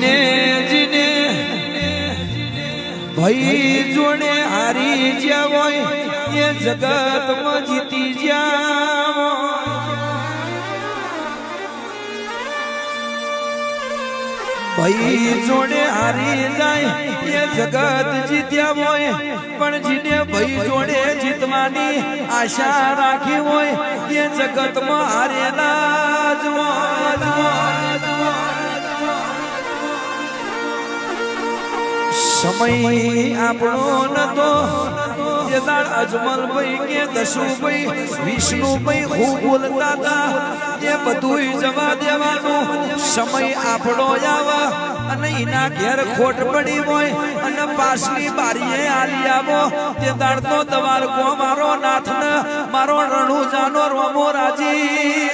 જીને જીને ભાઈ જોડે હારી જ્યાં હોય, એ જગતમાં જીતી જ્યાં. ભાઈ જોડે હારી જાય, એ જગત જીત્યા હોય પણ જીને ભાઈ જોડે જીતવાની આશા રાખી હોય, એ જગતમાં હારેલા જ હોય. સમય આપણો નતો. જેદાર અજમલ ભાઈ કે દશુ ભાઈ, વિષ્ણુ ભાઈ હું બોલતા હતા. તે બધું જવા દેવાનું. સમય આપણો આવે અને એના ઘેર ખોટ પડી હોય અને પાછલી બારીએ આલી આવો. તે દાડતો દવાર કો મારો નાથ મારો રણુજાનો રોમો રાજી.